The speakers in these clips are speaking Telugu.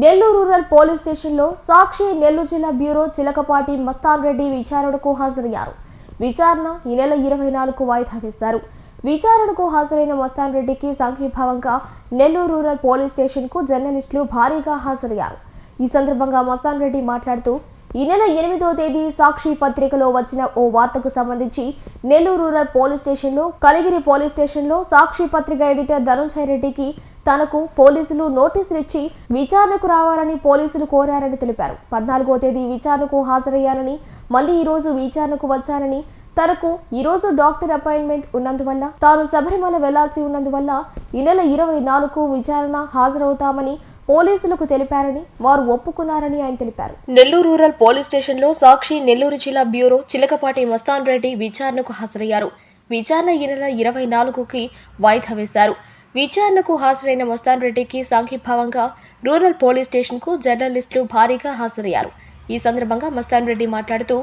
నెల్లూరు రూరల్ పోలీస్ స్టేషన్లో సాక్షి నెల్లూరు జిల్లా బ్యూరో చిలకపాటి మస్తాన్ రెడ్డి విచారణకు హాజరయ్యారు. విచారణ ఈ నెల ఇరవై నాలుగు వాయిదా వేశారు. విచారణకు హాజరైన మస్తాన్ రెడ్డికి సంఘీభావంగా నెల్లూరు రూరల్ పోలీస్ స్టేషన్కు జర్నలిస్టులు భారీగా హాజరయ్యారు. ఈ సందర్భంగా మస్తాన్ రెడ్డి మాట్లాడుతూ ఈ నెల ఎనిమిదో తేదీ సాక్షి పత్రికలో వచ్చిన ఓ వార్తకు సంబంధించి నెల్లూరు రూరల్ పోలీస్ స్టేషన్లో కలిగిరి పోలీస్ స్టేషన్లో సాక్షి పత్రిక ఎడిటర్ ధనుంజయ రెడ్డికి తనకు పోలీసులు నోటీసులు ఇచ్చి విచారణకు రావాలని పోలీసులు కోరారని తెలిపారు. పద్నాలుగో తేదీ విచారణకు హాజరయ్యానని మళ్ళీ ఈ రోజు విచారణకు వచ్చానని తనకు ఈ రోజు డాక్టర్ అపాయింట్మెంట్ ఉన్నందువల్ల తాను శబరిమల వెళ్ళాల్సి ఉన్నందువల్ల ఈ నెల ఇరవై నాలుగు విచారణ హాజరవుతామని పోలీసులకు తెలిపారని వారు ఒప్పుకున్నారని ఆయన తెలిపారు. నెల్లూరు రూరల్ పోలీస్ స్టేషన్లో సాక్షి నెల్లూరు జిల్లా బ్యూరో చిలకపాటి మస్తాన్ రెడ్డి విచారణకు హాజరయ్యారు. విచారణ ఈ నెల ఇరవై నాలుగుకి వాయిదా వేశారు. విచారణకు హాజరైన మస్తాన్ రెడ్డికి సాంఘీభావంగా రూరల్ పోలీస్ స్టేషన్కు జర్నలిస్టులు భారీగా హాజరయ్యారు. ఈ సందర్భంగా మస్తాన్ రెడ్డి మాట్లాడుతూ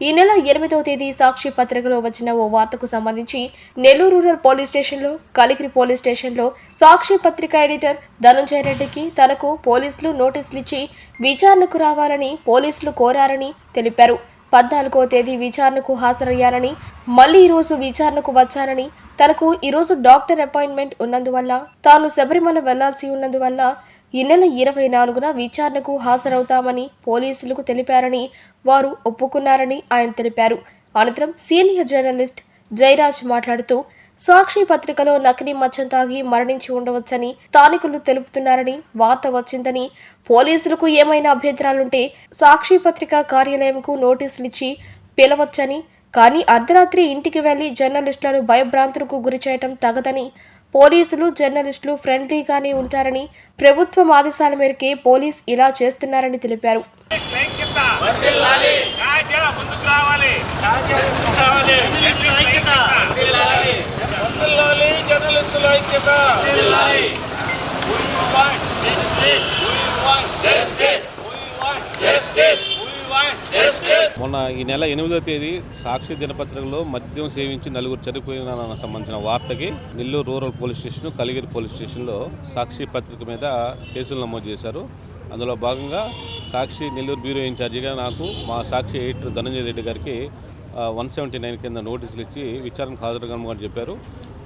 ఈ నెల ఎనిమిదవ తేదీ సాక్షి పత్రికలో వచ్చిన ఓ వార్తకు సంబంధించి నెల్లూరు రూరల్ పోలీస్ స్టేషన్లో కలిగిరి పోలీస్ స్టేషన్లో సాక్షి పత్రిక ఎడిటర్ ధనుంజయ రెడ్డికి తనకు పోలీసులు నోటీసులు ఇచ్చి విచారణకు రావాలని పోలీసులు కోరారని తెలిపారు. పద్నాలుగో తేదీ విచారణకు హాజరయ్యారని మళ్ళీ ఈరోజు విచారణకు వచ్చానని తనకు ఈరోజు డాక్టర్ అపాయింట్మెంట్ ఉన్నందువల్ల తాను శబరిమల వెళ్ళాల్సి ఉన్నందువల్ల ఈ నెల ఇరవై నాలుగున విచారణకు హాజరవుతామని పోలీసులకు తెలిపారని వారు ఒప్పుకున్నారని ఆయన తెలిపారు. అనంతరం సీనియర్ జర్నలిస్ట్ జయరాజ్ మాట్లాడుతూ సాక్షి పత్రికలో నకిలీ మచ్చం తాగి మరణించి ఉండవచ్చని స్థానికులు తెలుపుతున్నారని వార్త వచ్చిందని పోలీసులకు ఏమైనా అభ్యంతరాలుంటే సాక్షి పత్రిక కార్యాలయంకు నోటీసులు ఇచ్చి పిలవచ్చని కానీ అర్ధరాత్రి ఇంటికి వెళ్ళి జర్నలిస్టులను భయభ్రాంతులకు గురి చేయటం తగదని పోలీసులు జర్నలిస్టులు ఫ్రెండ్లీగానే ఉంటారని ప్రభుత్వం ఆదేశాల మేరకే పోలీస్ ఇలా చేస్తున్నారని తెలిపారు. జస్టిస్ మొన్న ఈ నెల ఎనిమిదో తేదీ సాక్షి దినపత్రికలో మద్యం సేవించి నలుగురు చనిపోయిన సంబంధించిన వార్తకి Nellore rural police station Kaligiri police స్టేషన్లో సాక్షి పత్రిక మీద కేసులు నమోదు చేశారు. అందులో భాగంగా సాక్షి నెల్లూరు బ్యూరో ఇన్ఛార్జిగా నాకు మా సాక్షి ఎయిటర్ ధనంజయ రెడ్డి గారికి వన్ సెవెంటీ నైన్ కింద నోటీసులు ఇచ్చి విచారణకు హాజరు కమ్మని చెప్పారు.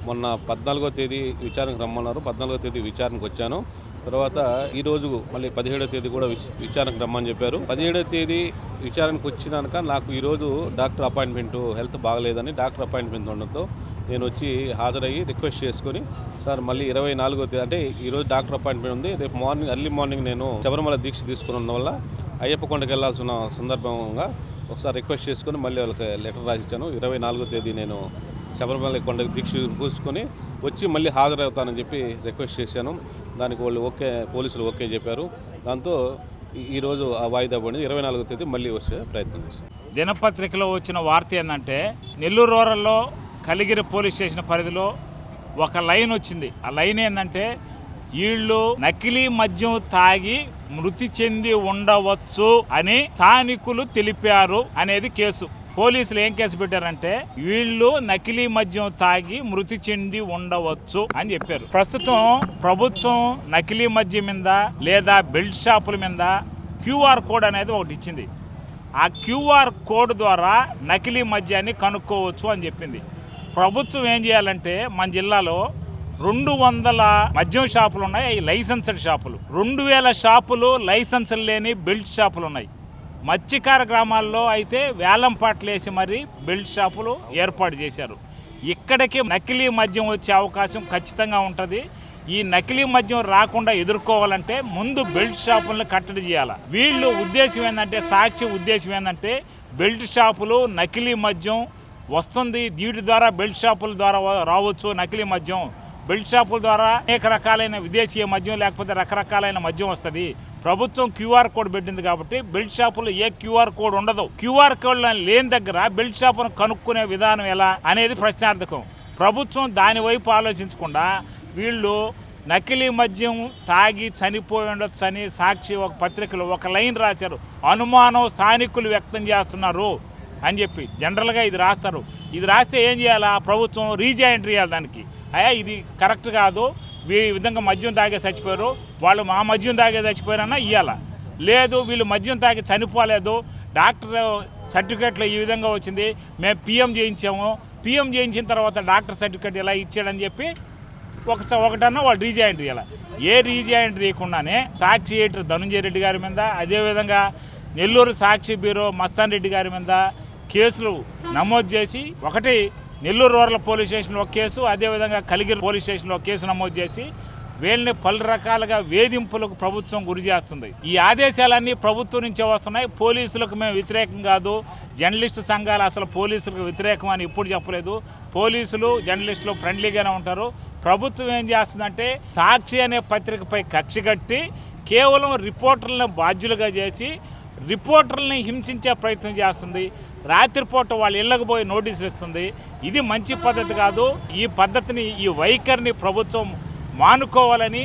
మొన్న పద్నాలుగో తేదీ విచారణకు రమ్మన్నారు. పద్నాలుగో తేదీ విచారణకు వచ్చాను. తర్వాత ఈరోజు మళ్ళీ పదిహేడో తేదీ కూడా విచారణకు రమ్మని చెప్పారు. పదిహేడో తేదీ విచారణకు వచ్చినాక నాకు ఈరోజు డాక్టర్ అపాయింట్మెంట్ హెల్త్ బాగలేదని డాక్టర్ అపాయింట్మెంట్ ఉండడంతో నేను వచ్చి హాజరయ్యి రిక్వెస్ట్ చేసుకుని సార్ మళ్ళీ ఇరవై నాలుగో తేదీ అంటే ఈరోజు డాక్టర్ అపాయింట్మెంట్ ఉంది రేపు మార్నింగ్ ఎర్లీ మార్నింగ్ నేను శబరిమల దీక్ష తీసుకున్న వల్ల అయ్యప్ప కొండకి వెళ్ళాల్సిన సందర్భంగా ఒకసారి రిక్వెస్ట్ చేసుకుని మళ్ళీ వాళ్ళకి లెటర్ రాసిచ్చాను. ఇరవై నాలుగో తేదీ నేను శబరిమల కొండకి దీక్ష పూసుకొని వచ్చి మళ్ళీ హాజరవుతానని చెప్పి రిక్వెస్ట్ చేశాను. దానికి వాళ్ళు ఓకే పోలీసులు ఓకే చెప్పారు. దాంతో ఈ- ఈరోజు ఆ వాయిదా పడింది. ఇరవై నాలుగో తేదీ మళ్ళీ వచ్చే ప్రయత్నం చేశారు దినపత్రికలో వచ్చిన వార్త ఏంటంటే నెల్లూరు రూరల్లో కలిగిరి పోలీస్ స్టేషన్ పరిధిలో ఒక లైన్ వచ్చింది. ఆ లైన్ ఏంటంటే వీళ్ళు నకిలీ మద్యం తాగి మృతి చెంది ఉండవచ్చు అని స్థానికులు తెలిపారు అనేది కేసు. పోలీసులు ఏం కేసు పెట్టారంటే వీళ్ళు నకిలీ మద్యం తాగి మృతి చెంది ఉండవచ్చు అని చెప్పారు. ప్రస్తుతం ప్రభుత్వం నకిలీ మద్యం మీద లేదా బెల్ట్ షాపుల మీద క్యూఆర్ కోడ్ అనేది ఒకటి ఇచ్చింది. ఆ క్యూఆర్ కోడ్ ద్వారా నకిలీ మద్యాన్ని కనుక్కోవచ్చు అని చెప్పింది. ప్రభుత్వం ఏం చేయాలంటే మన జిల్లాలో రెండు వందల మద్యం షాపులు ఉన్నాయి లైసెన్స్డ్ షాపులు. రెండు వేల షాపులు లైసెన్స్ లేని బెల్ట్ షాపులు ఉన్నాయి. మత్స్యకార గ్రామాల్లో అయితే వేలం పాటలు వేసి మరీ బెల్ట్ షాపులు ఏర్పాటు చేశారు. ఇక్కడికి నకిలీ మద్యం వచ్చే అవకాశం ఖచ్చితంగా ఉంటుంది. ఈ నకిలీ మద్యం రాకుండా ఎదుర్కోవాలంటే ముందు బెల్ట్ షాపులను కట్టడి చేయాలి. వీళ్ళు ఉద్దేశం ఏంటంటే సాక్షి ఉద్దేశం ఏంటంటే బెల్ట్ షాపులు నకిలీ మద్యం వస్తుంది వీటి ద్వారా బెల్ట్ షాపుల ద్వారా రావచ్చు నకిలీ మద్యం. బెల్ట్ షాపుల ద్వారా అనేక రకాలైన విదేశీయ మద్యం లేకపోతే రకరకాలైన మద్యం వస్తుంది. ప్రభుత్వం క్యూఆర్ కోడ్ పెట్టింది కాబట్టి బెల్ట్ షాపులో ఏ క్యూఆర్ కోడ్ ఉండదు. క్యూఆర్ కోడ్ లేని దగ్గర బెల్ట్ షాపును కనుక్కునే విధానం ఎలా అనేది ప్రశ్నార్థకం. ప్రభుత్వం దాని వైపు ఆలోచించకుండా వీళ్ళు నకిలీ మద్యం తాగి చనిపోయి ఉండొచ్చని సాక్షి ఒక పత్రికలో ఒక లైన్ రాశారు. అనుమానం స్థానికులు వ్యక్తం చేస్తున్నారు అని చెప్పి జనరల్గా ఇది రాస్తారు. ఇది రాస్తే ఏం చేయాలా? ప్రభుత్వం రీజాయింట్ చేయాలి దానికి. అయ్యా ఇది కరెక్ట్ కాదు. ఈ విధంగా మద్యం తాగే చచ్చిపోయారు. వాళ్ళు మా మద్యం తాగే చచ్చిపోయారన్నా ఇవ్వాల లేదు వీళ్ళు మద్యం తాగి చనిపోలేదు. డాక్టర్ సర్టిఫికేట్లో ఈ విధంగా వచ్చింది. మేము పిఎం చేయించాము. పిఎం చేయించిన తర్వాత డాక్టర్ సర్టిఫికేట్ ఇలా ఇచ్చాడని చెప్పి ఒక ఒకటన్నా వాళ్ళు రీజాయింట్ చేయాలి. ఏ రీజాయింట్ చేయకుండానే సాక్షి ఎయిటర్ ధనుంజయ రెడ్డి గారి మీద అదేవిధంగా నెల్లూరు సాక్షి బ్యూరో మస్తాన్ రెడ్డి గారి మీద కేసులు నమోదు చేసి ఒకటి నెల్లూరు రూరల్ పోలీస్ స్టేషన్లో ఒక కేసు అదేవిధంగా కలిగిరి పోలీస్ స్టేషన్లో ఒక కేసు నమోదు చేసి వీళ్ళని పలు రకాలుగా వేధింపులకు ప్రభుత్వం గురి చేస్తుంది. ఈ ఆదేశాలన్నీ ప్రభుత్వం నుంచే వస్తున్నాయి. పోలీసులకు మేము వ్యతిరేకం కాదు. జర్నలిస్టు సంఘాలు అసలు పోలీసులకు వ్యతిరేకం అని ఇప్పుడు చెప్పలేదు. పోలీసులు జర్నలిస్టులు ఫ్రెండ్లీగానే ఉంటారు. ప్రభుత్వం ఏం చేస్తుందంటే సాక్షి అనే పత్రికపై కక్ష కట్టి కేవలం రిపోర్టర్లను బాధ్యులుగా చేసి రిపోర్టర్లని హింసించే ప్రయత్నం చేస్తుంది. రాత్రిపూట వాళ్ళ ఇళ్ళకు పోయి నోటీసులు ఇస్తుంది. ఇది మంచి పద్ధతి కాదు. ఈ పద్ధతిని ఈ వైఖరిని ప్రభుత్వం మానుకోవాలని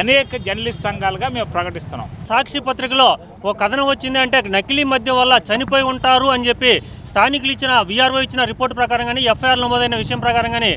అనేక జర్నలిస్ట్ సంఘాలుగా మేము ప్రకటిస్తున్నాం. సాక్షి పత్రికలో ఓ కథనం వచ్చింది అంటే నకిలీ మద్యం వల్ల చనిపోయి ఉంటారు అని చెప్పి స్థానికులు ఇచ్చిన వీఆర్ఓ ఇచ్చిన రిపోర్ట్ ప్రకారంగానే ఎఫ్ఐఆర్ నమోదైన విషయం ప్రకారంగానే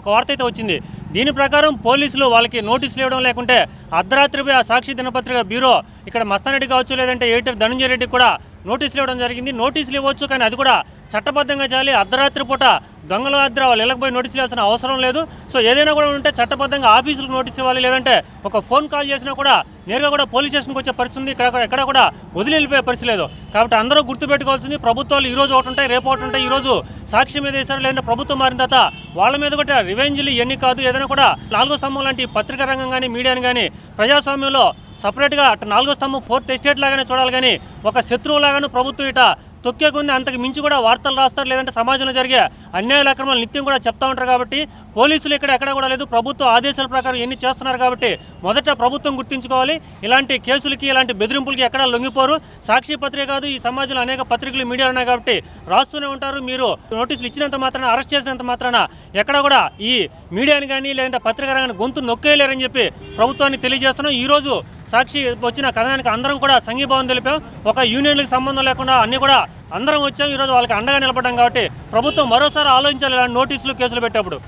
ఒక వార్త అయితే వచ్చింది. దీని ప్రకారం పోలీసులు వాళ్ళకి నోటీసులు ఇవ్వడం లేకుంటే అర్ధరాత్రిపై ఆ సాక్షి దినపత్రిక బ్యూరో ఇక్కడ మస్తానరెడ్డి కావచ్చు లేదంటే ఎడిటర్ ధనంజయ రెడ్డి కూడా నోటీసులు ఇవ్వడం జరిగింది. నోటీసులు ఇవ్వచ్చు కానీ అది కూడా చట్టబద్ధంగా చేయాలి. అర్ధరాత్రి పూట దొంగల అద్దర వాళ్ళు ఇళ్ళకి నోటీసులు ఇవ్వాల్సిన అవసరం లేదు. సో ఏదైనా కూడా ఉంటే చట్టబద్ధంగా ఆఫీసులకు నోటీస్ ఇవ్వాలి. లేదంటే ఒక ఫోన్ కాల్ చేసినా కూడా నేరుగా కూడా పోలీస్ స్టేషన్కి వచ్చే పరిస్థితి ఉంది. ఇక్కడ ఎక్కడ కూడా వదిలి వెళ్ళిపోయే పరిస్థితి లేదు. కాబట్టి అందరూ గుర్తుపెట్టుకోవాల్సింది ప్రభుత్వాలు ఈ రోజు ఒకటి ఉంటాయి రేపు ఒకటి ఉంటాయి. ఈరోజు సాక్షి మీద వేశారు లేదంటే ప్రభుత్వం మారిన తర్వాత వాళ్ళ మీద కూడా రివెంజ్లు ఇవన్నీ కాదు. ఏదైనా కూడా నాలుగో స్తంభం లాంటి పత్రికా రంగం కానీ మీడియాని కానీ ప్రజాస్వామ్యంలో సపరేట్గా అటు నాలుగో స్తంభం ఫోర్త్ ఎస్టేట్ లాగానే చూడాలి కానీ ఒక శత్రువులాగానే ప్రభుత్వం ఇట తొక్కే కొంది అంతకు మించి కూడా వార్తలు రాస్తారు లేదంటే సమాజంలో జరిగే అన్యాయాల అక్రమాలు నిత్యం కూడా చెప్తా ఉంటారు కాబట్టి పోలీసులు ఇక్కడ ఎక్కడ కూడా లేదు. ప్రభుత్వ ఆదేశాల ప్రకారం ఎన్ని చేస్తున్నారు కాబట్టి మొదట ప్రభుత్వం గుర్తించుకోవాలి. ఇలాంటి కేసులకి ఇలాంటి బెదిరింపులకి ఎక్కడ లొంగిపోరు. సాక్షి పత్రిక కాదు ఈ సమాజంలో అనేక పత్రికలు మీడియాలు ఉన్నాయి కాబట్టి రాస్తూనే ఉంటారు. మీరు నోటీసులు ఇచ్చినంత మాత్రాన అరెస్ట్ చేసినంత మాత్రాన ఎక్కడ కూడా ఈ మీడియాని కానీ లేదంటే పత్రిక రంగాన్ని గొంతు నొక్కేయలేరని చెప్పి ప్రభుత్వాన్ని తెలియజేస్తున్నాం. ఈరోజు సాక్షి వచ్చిన కథనానికి అందరం కూడా సంఘీభావం తెలిపాం. ఒక యూనియన్లకు సంబంధం లేకుండా అన్నీ కూడా అందరం వచ్చాం. ఈరోజు వాళ్ళకి అండగా నిలబడ్డాం కాబట్టి ప్రభుత్వం మరోసారి ఆలోచించాలి ఇలాంటి నోటీసులు కేసులు పెట్టేప్పుడు.